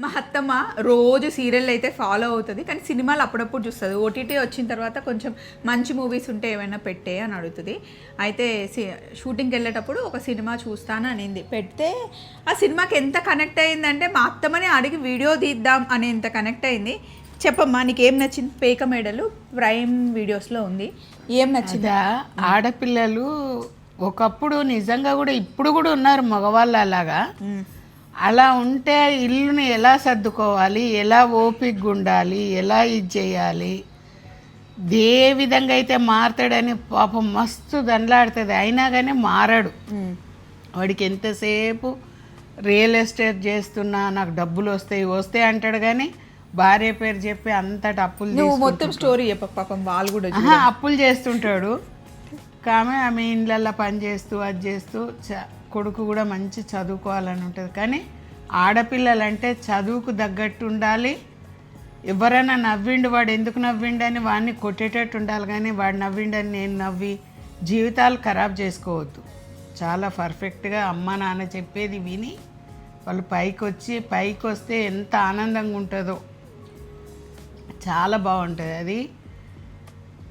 మా అత్తమ్మ రోజు సీరియల్ అయితే ఫాలో అవుతుంది కానీ సినిమాలు అప్పుడప్పుడు చూస్తుంది. ఓటీటీ వచ్చిన తర్వాత కొంచెం మంచి మూవీస్ ఉంటే ఏమైనా పెట్టే అని అడుగుతుంది. అయితే షూటింగ్కి వెళ్ళేటప్పుడు ఒక సినిమా చూస్తాను అనింది. పెడితే ఆ సినిమాకి ఎంత కనెక్ట్ అయిందంటే మా అత్తమ్మని అడిగి వీడియో తీద్దాం అనేంత కనెక్ట్ అయింది. చెప్పమ్మా నీకు ఏం నచ్చింది? పేక మేడలు ప్రైమ్ వీడియోస్లో ఉంది. ఏం నచ్చింది? ఆడపిల్లలు ఒకప్పుడు నిజంగా కూడా ఇప్పుడు కూడా ఉన్నారు మగవాళ్ళు అలాగా. అలా ఉంటే ఇల్లుని ఎలా సర్దుకోవాలి? ఎలా ఓపికగా ఉండాలి ఎలా ఇది చేయాలి? ఏ విధంగా అయితే మారతాడని పాపం మస్తు దండలాడుతుంది. అయినా కానీ మారడు. వాడికి ఎంతసేపు రియల్ ఎస్టేట్ చేస్తున్నా నాకు డబ్బులు వస్తాయి వస్తాయి అంటాడు కానీ భార్య పేరు చెప్పి అంతటి అప్పులు నువ్వు. మొత్తం స్టోరీ చెప్పక పాపం వాళ్ళు కూడా అప్పులు చేస్తుంటాడు. కామె ఆమె ఇండ్లల్లో పని చేస్తూ అది చేస్తూ చ- కొడుకు కూడా మంచి చదువుకోవాలని ఉంటుంది. కానీ ఆడపిల్లలంటే చదువుకు తగ్గట్టు ఉండాలి. ఎవరైనా నవ్విండు వాడు ఎందుకు నవ్విండని వాడిని కొట్టేటట్టు ఉండాలి. కానీ వాడు నవ్విండని నేను నవ్వి జీవితాలు ఖరాబ్ చేసుకోవద్దు. చాలా పర్ఫెక్ట్గా అమ్మ నాన్న చెప్పేది విని వాళ్ళు పైకి వచ్చి పైకి వస్తే ఎంత ఆనందంగా ఉంటుందో. చాలా బాగుంటుంది. అది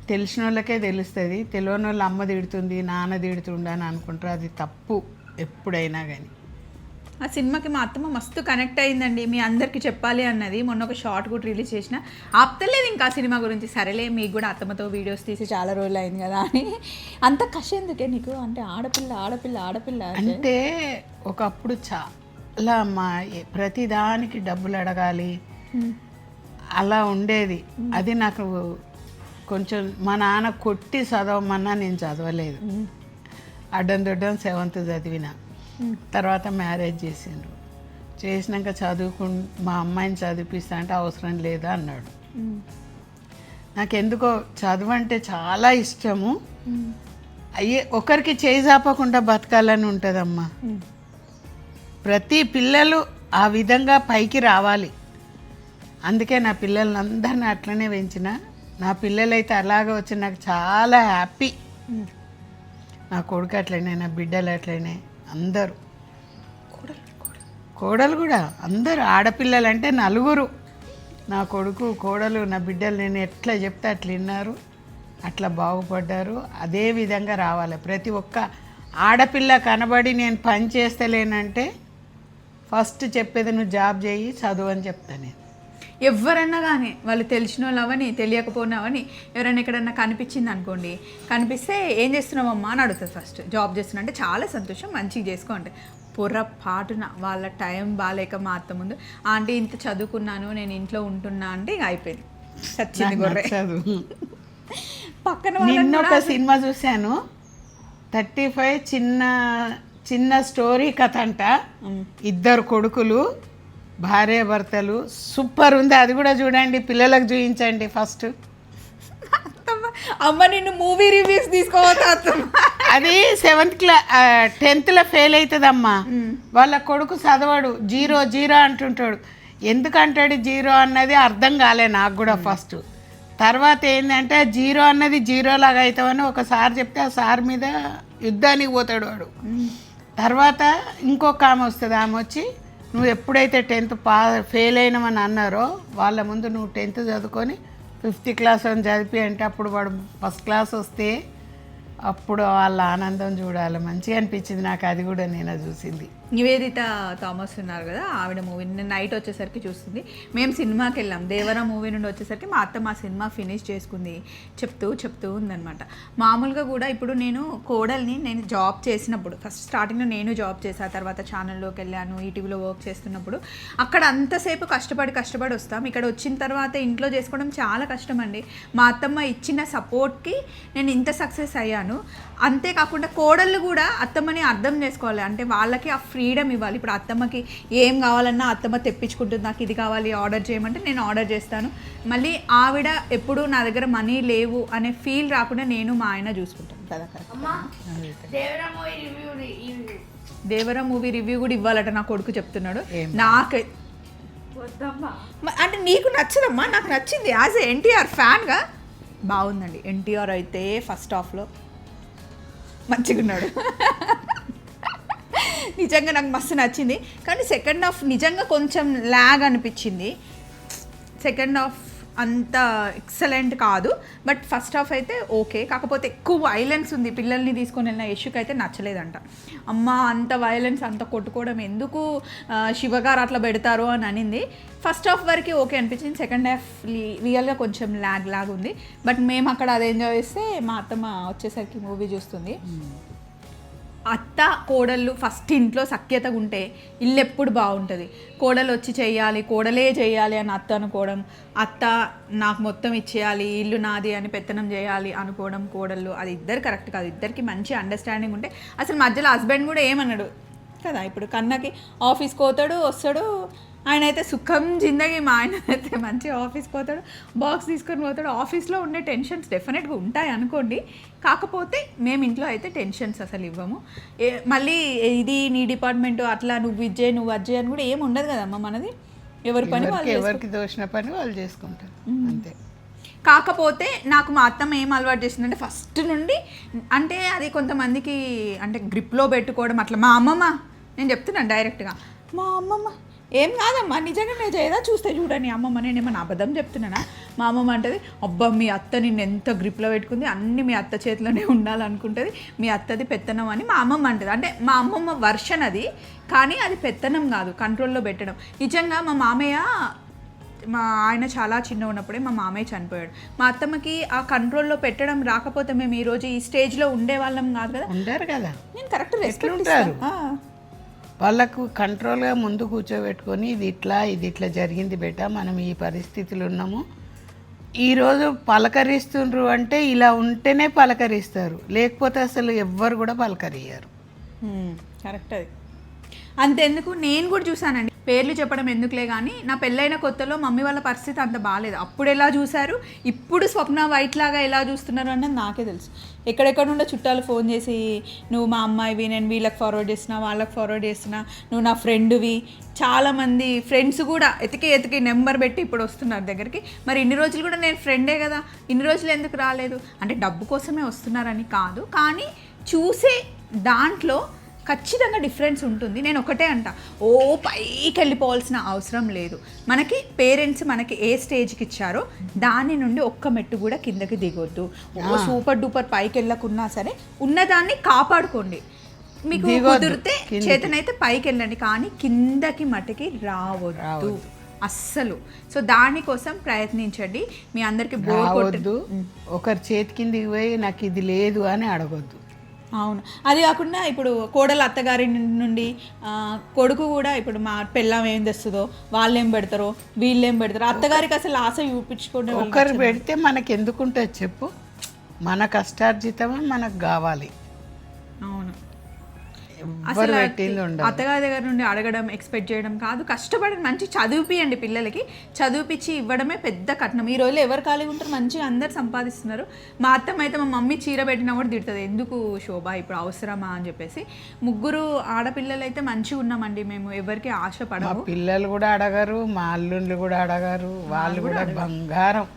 తెలిసిన వాళ్ళకే తెలుస్తుంది. తెలియని వాళ్ళు అమ్మ తిడుతుంది నాన్న తిడుతుండని అనుకుంటారు. అది తప్పు. ఎప్పుడైనా కానీ ఆ సినిమాకి మా అత్తమ్మ మస్తు కనెక్ట్ అయిందండి. మీ అందరికి చెప్పాలి అన్నది. మొన్న ఒక షార్ట్ కూడా రిలీజ్ చేసిన. ఆప్తలేదు ఇంకా ఆ సినిమా గురించి. సరేలే మీకు కూడా అత్తమ్మతో వీడియోస్ తీసి చాలా రోజులు అయింది కదా అని. అంత కష ఎందుకే నీకు? అంటే ఆడపిల్ల ఆడపిల్ల ఆడపిల్ల అంటే. ఒకప్పుడు చాలా అమ్మా ఎ- ప్రతిదానికి డబ్బులు అడగాలి. అలా ఉండేది. అది నాకు కొంచెం మా నాన్న కొట్టి చదవమన్నా నేను చదవలేదు. ఉమ్, అడ్డం దొడ్డం సెవెంత్ చదివిన. ఉమ్, తర్వాత మ్యారేజ్ చేసిండ్రు చేసినాక చదువుకు మా అమ్మాయిని చదివిపిస్తా అంటే అవసరం లేదా అన్నాడు. ఉమ్, నాకెందుకో చదువు అంటే చాలా ఇష్టము. ఉమ్, అయ్యే ఒకరికి చేయి చాపకుండా బతకాలని ఉంటుందమ్మా. ప్రతి పిల్లలు ఆ విధంగా పైకి రావాలి. అందుకే నా పిల్లల్ని అందరిని అట్లనే పెంచిన. నా పిల్లలైతే అలాగే వచ్చి నాకు చాలా హ్యాపీ. నా కొడుకు అట్లనే నా బిడ్డలు అట్లనే అందరూ. కోడలు కూడా అందరూ ఆడపిల్లలు అంటే నలుగురు. నా కొడుకు కోడలు నా బిడ్డలు నేను ఎట్లా చెప్తే అట్లా విన్నారు. అట్లా బాగుపడ్డారు. అదే విధంగా రావాలి. ప్రతి ఒక్క ఆడపిల్ల కనబడి నేను పని చేస్తలేనంటే ఫస్ట్ చెప్పేది నువ్వు జాబ్ చేయి చదువు అని చెప్తాను నేను. ఎవరన్నా కానీ వాళ్ళు తెలిసిన వాళ్ళు అవని తెలియకపోయినావని ఎవరైనా ఎక్కడన్నా కనిపించింది అనుకోండి కనిపిస్తే ఏం చేస్తున్నావమ్మా అని అడుగుతుంది ఫస్ట్ జాబ్ చేస్తున్నా అంటే చాలా సంతోషం మంచిగా చేసుకో అంటే పొరపాటున వాళ్ళ టైం బాగాలేక మా అత్త ముందు ఆంటీ ఇంత చదువుకున్నాను నేను ఇంట్లో ఉంటున్నా అంటే ఇక అయిపోయింది. చచ్చింది గొర్రె. చదువు పక్కన నిన్న ఒక సినిమా చూశాను. థర్టీ ఫైవ్ చిన్న చిన్న స్టోరీ కథ అంట. ఇద్దరు కొడుకులు భార్య భర్తలు సూపర్ ఉంది. అది కూడా చూడండి. పిల్లలకు చూపించండి ఫస్ట్. అమ్మ నిన్ను మూవీ రివ్యూస్ తీసుకోవద్దు అది సెవెంత్ క్లా టెన్త్లో ఫెయిల్ అవుతుందమ్మా వాళ్ళ కొడుకు చదవడు. జీరో జీరో అంటుంటాడు. ఎందుకంటాడు జీరో అన్నది అర్థం కాలే నాకు కూడా ఫస్ట్. తర్వాత ఏంటంటే జీరో అన్నది జీరో లాగా అవుతామని ఒక సార్ చెప్తే ఆ సార్ మీద యుద్ధానికి పోతాడు వాడు. తర్వాత ఇంకొక ఆమె వస్తుంది. ఆమె వచ్చి నువ్వు ఎప్పుడైతే టెన్త్ పా ఫెయిల్ అయినామని అన్నారో వాళ్ళ ముందు నువ్వు టెన్త్ చదువుకొని ఫిఫ్త్ క్లాస్ అని చదివి అంటే అప్పుడు వాడు ఫస్ట్ క్లాస్ వస్తే అప్పుడు వాళ్ళ ఆనందం చూడాలి. మంచిగా అనిపించింది నాకు అది కూడా నేను చూసింది. నివేదిత థామస్ ఉన్నారు కదా ఆవిడ మూవీ నేను నైట్ వచ్చేసరికి చూస్తుంది. మేము సినిమాకి వెళ్ళాం. దేవరా మూవీ నుండి వచ్చేసరికి మా అత్త మా సినిమా ఫినిష్ చేసుకుంది. చెప్తూ చెప్తూ ఉందన్నమాట. మామూలుగా కూడా ఇప్పుడు నేను కోడల్ని నేను జాబ్ చేసినప్పుడు ఫస్ట్ స్టార్టింగ్లో నేను జాబ్ చేసా తర్వాత ఛానల్లోకి వెళ్ళాను ఈటీవీలో వర్క్ చేస్తున్నప్పుడు అక్కడ అంతసేపు కష్టపడి కష్టపడి వస్తాం. ఇక్కడ వచ్చిన తర్వాత ఇంట్లో చేసుకోవడం చాలా కష్టం అండి మా అత్తమ్మ ఇచ్చిన సపోర్ట్కి నేను ఇంత సక్సెస్ అయ్యాను. అంతేకాకుండా కోడళ్ళు కూడా అత్తమ్మని అర్థం చేసుకోవాలి. అంటే వాళ్ళకి ఆ ఫ్రీ ఫ్రీడమ్ ఇవ్వాలి. ఇప్పుడు అత్తమ్మకి ఏం కావాలన్నా అత్తమ్మ తెప్పించుకుంటుంది. నాకు ఇది కావాలి ఆర్డర్ చేయమంటే నేను ఆర్డర్ చేస్తాను. మళ్ళీ ఆవిడ ఎప్పుడు నా దగ్గర మనీ లేవు అనే ఫీల్ రాకుండా నేను మా ఆయన చూసుకుంటాను. కదా. దేవరా మూవీ రివ్యూ కూడా ఇవ్వాలట నా కొడుకు చెప్తున్నాడు. ఏం? నాకు అంటే నీకు నచ్చదమ్మా? నాకు నచ్చింది. యాజ్ ఎన్టీఆర్ ఫ్యాన్గా. బాగుందండి. ఎన్టీఆర్ అయితే ఫస్ట్ హాఫ్లో మంచిగా ఉన్నాడు నిజంగా నాకు మస్తు నచ్చింది. కానీ సెకండ్ హాఫ్ నిజంగా కొంచెం ల్యాగ్ అనిపించింది. సెకండ్ హాఫ్ అంత ఎక్సలెంట్ కాదు. బట్ ఫస్ట్ హాఫ్ అయితే ఓకే కాకపోతే ఎక్కువ వైలెన్స్ ఉంది. పిల్లల్ని తీసుకొని వెళ్ళిన యశుక్ అయితే నచ్చలేదంట. అమ్మ అంత వైలెన్స్ అంత కొట్టుకోవడం ఎందుకు శివగారు అట్లా పెడతారు అని అనింది. ఫస్ట్ హాఫ్ వరకు ఓకే అనిపించింది. సెకండ్ హాఫ్ రియల్గా కొంచెం ల్యాగ్ లాగ్ ఉంది. బట్ మేము అక్కడ అది ఎంజాయ్ చేస్తే మా అత్తమ్మ వచ్చేసరికి మూవీ చూస్తుంది. Hmm. అత్త కోడళ్ళు ఫస్ట్ ఇంట్లో సఖ్యతగా ఉంటే ఇల్లు ఎప్పుడు బాగుంటుంది. కోడలు వచ్చి చేయాలి కోడలే చేయాలి అని అత్త అనుకోవడం అత్త నాకు మొత్తం ఇచ్చేయాలి ఇల్లు నాది అని పెత్తనం చేయాలి అనుకోవడం కోడళ్ళు అది ఇద్దరు కరెక్ట్ కాదు. ఇద్దరికి మంచి అండర్స్టాండింగ్ ఉంటే అసలు మధ్యలో హస్బెండ్ కూడా ఏమన్నాడు కదా ఇప్పుడు కన్నకి ఆఫీస్కి పోతాడు వస్తాడు ఆయన అయితే సుఖం జిందగీ మా ఆయన అయితే మంచి ఆఫీస్కి పోతాడు బాక్స్ తీసుకొని పోతాడు. ఆఫీస్లో ఉండే టెన్షన్స్ డెఫినెట్గా ఉంటాయి అనుకోండి. కాకపోతే మేము ఇంట్లో అయితే టెన్షన్స్ అసలు ఇవ్వము. మళ్ళీ ఇది నీ డిపార్ట్మెంట్ అట్లా నువ్వు ఇజ్జే నువ్వు అజ్జే అని కూడా ఏమి ఉండదు కదమ్మా మనది. ఎవరి పని వాళ్ళు ఎవరికి దోచిన పని వాళ్ళు చేసుకుంటారు. అంతే. కాకపోతే నాకు మా అత్తమ్మ ఏం అలవాటు చేసిందంటే ఫస్ట్ నుండి అంటే అది కొంతమందికి అంటే గ్రిప్లో పెట్టుకోవడం అట్లా. మా అమ్మమ్మ నేను చెప్తున్నాను డైరెక్ట్గా మా అమ్మమ్మ ఏం కాదమ్మా నిజంగా నేను చేయదా చూస్తే చూడని అమ్మమ్మ నేను ఏమన్నా అబద్ధం చెప్తున్నానా? మా అమ్మమ్మ అంటది అబ్బా మీ అత్త నిన్ను ఎంత గ్రిప్లో పెట్టుకుంది అన్ని మీ అత్త చేతిలోనే ఉండాలనుకుంటుంది మీ అత్తది పెత్తనం అని మా అమ్మమ్మ అంటది. అంటే మా అమ్మమ్మ వర్షన్ అది కానీ అది పెత్తనం కాదు కంట్రోల్లో పెట్టడం. నిజంగా మా మామయ్య మా ఆయన చాలా చిన్న ఉన్నప్పుడే మా మామయ్య చనిపోయాడు. మా అత్తమ్మకి ఆ కంట్రోల్లో పెట్టడం రాకపోతే మేము ఈరోజు ఈ స్టేజ్లో ఉండేవాళ్ళం కాదు కదా. ఉండరు కదా. నేను కరెక్ట్ రెస్పెక్ట్ ఎట్లుంటారు? వాళ్ళకు కంట్రోల్గా ముందు కూర్చోబెట్టుకొని ఇది ఇట్లా ఇది ఇట్లా జరిగింది బేట మనం ఈ పరిస్థితులు ఉన్నాము. ఈరోజు పలకరిస్తుండ్రు అంటే ఇలా ఉంటేనే పలకరిస్తారు. లేకపోతే అసలు ఎవ్వరు కూడా పలకరియ్యారు. కరెక్ట్ అది. అంతెందుకు? నేను కూడా చూసానండి. పేర్లు చెప్పడం ఎందుకులే కానీ నా పెళ్ళైన కొత్తలో మమ్మీ వాళ్ళ పరిస్థితి అంత బాగాలేదు అప్పుడు ఎలా చూశారు? ఇప్పుడు స్వప్న వైట్ లాగా ఎలా చూస్తున్నారు అన్నది నాకే తెలుసు. ఎక్కడెక్కడ నుండో చుట్టాలు ఫోన్ చేసి నువ్వు మా అమ్మాయివి నేను వీళ్ళకి ఫార్వర్డ్ చేసిన వాళ్ళకి ఫార్వర్డ్ చేసిన నువ్వు నా ఫ్రెండ్వి చాలామంది ఫ్రెండ్స్ కూడా ఎతికి ఎతికి నెంబర్ పెట్టి ఇప్పుడు వస్తున్నారు దగ్గరికి. మరి ఇన్ని రోజులు కూడా నేను ఫ్రెండే కదా ఇన్ని రోజులు ఎందుకు రాలేదు? అంటే డబ్బు కోసమే వస్తున్నారని కాదు. కానీ చూసే దాంట్లో ఖచ్చితంగా డిఫరెన్స్ ఉంటుంది. నేను ఒకటే అంట. ఓ పైకి వెళ్ళిపోవాల్సిన అవసరం లేదు. మనకి పేరెంట్స్ మనకి ఏ స్టేజ్కి ఇచ్చారో దాని నుండి ఒక్క మెట్టు కూడా కిందకి దిగొద్దు. ఓ సూపర్ డూపర్ పైకి వెళ్ళకున్నా సరే ఉన్నదాన్ని కాపాడుకోండి. మీకు కుదిరితే చేతనైతే పైకి వెళ్ళండి. కానీ కిందకి మటుకి రావద్దు. అస్సలు. సో దానికోసం ప్రయత్నించండి. మీ అందరికి రావద్దు. ఒకరి చేతి కిందికి పోయి నాకు ఇది లేదు అని అడగొద్దు. అవును. అది కాకుండా ఇప్పుడు కోడలు అత్తగారి నుండి కొడుకు కూడా ఇప్పుడు మా పెళ్ళాం ఏం తెస్తుందో వాళ్ళు ఏం పెడతారో వీళ్ళు ఏం పెడతారో అత్తగారికి అసలు ఆశ చూపించుకోండి ఒకరు పెడితే మనకి ఎందుకుంటుంది చెప్పు. మన కష్టార్జితమే మనకు కావాలి. అవును. అసలు అత్తగారి దగ్గర నుండి అడగడం ఎక్స్పెక్ట్ చేయడం కాదు. కష్టపడి మంచి చదివిపియండి పిల్లలకి. చదివిపించి ఇవ్వడమే పెద్ద కట్నం. ఈ రోజుల్లో ఎవరు ఖాళీగా ఉంటారు? మంచిగా అందరు సంపాదిస్తున్నారు. మా అత్తమ్మ అయితే మా మమ్మీ చీర పెట్టినా కూడా తిడుతుంది. ఎందుకు శోభ? ఇప్పుడు అవసరమా అని చెప్పేసి. ముగ్గురు ఆడపిల్లలు అయితే మంచిగా ఉన్నామండి మేము. ఎవరికి ఆశ పడము పిల్లలు కూడా అడగరు మా అల్లుళ్ళు కూడా అడగరు వాళ్ళు కూడా బంగారం.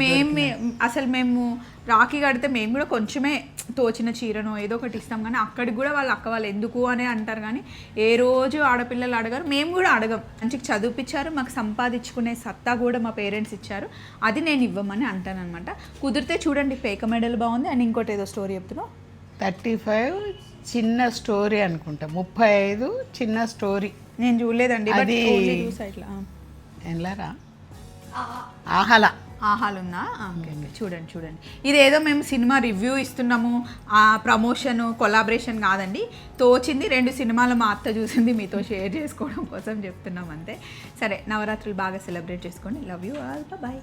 మేము అసలు మేము రాఖీ కడితే మేము కూడా కొంచెమే తోచిన చీరను ఏదో ఒకటి ఇస్తాం కానీ అక్కడికి కూడా వాళ్ళు అక్క వాళ్ళు ఎందుకు అనే అంటారు కానీ ఏ రోజు ఆడపిల్లలు అడగరు. మేము కూడా అడగం. మంచిగా చదివిపించారు మాకు సంపాదించుకునే సత్తా కూడా మా పేరెంట్స్ ఇచ్చారు. అది నేను ఇవ్వమని అంటాను అనమాట కుదిరితే చూడండి పేక మెడల్ బాగుంది. అండ్ ఇంకోటి ఏదో స్టోరీ చెప్తున్నావు థర్టీ ఫైవ్ చిన్న స్టోరీ అనుకుంటా. ముప్పై ఐదు చిన్న స్టోరీ. నేను చూడలేదండి అది- ఆ. ఎలారా ఆహలా. ఆహాలున్నా ఓకే చూడండి చూడండి. ఇదేదో మేము సినిమా రివ్యూ ఇస్తున్నాము. ఆ ప్రమోషన్ కొలాబరేషన్ కాదండి. తోచింది రెండు సినిమాలు మా అత్త చూసింది మీతో షేర్ చేసుకోవడం కోసం చెప్తున్నాం అంతే. సరే నవరాత్రులు బాగా సెలబ్రేట్ చేసుకోండి. Love you all bye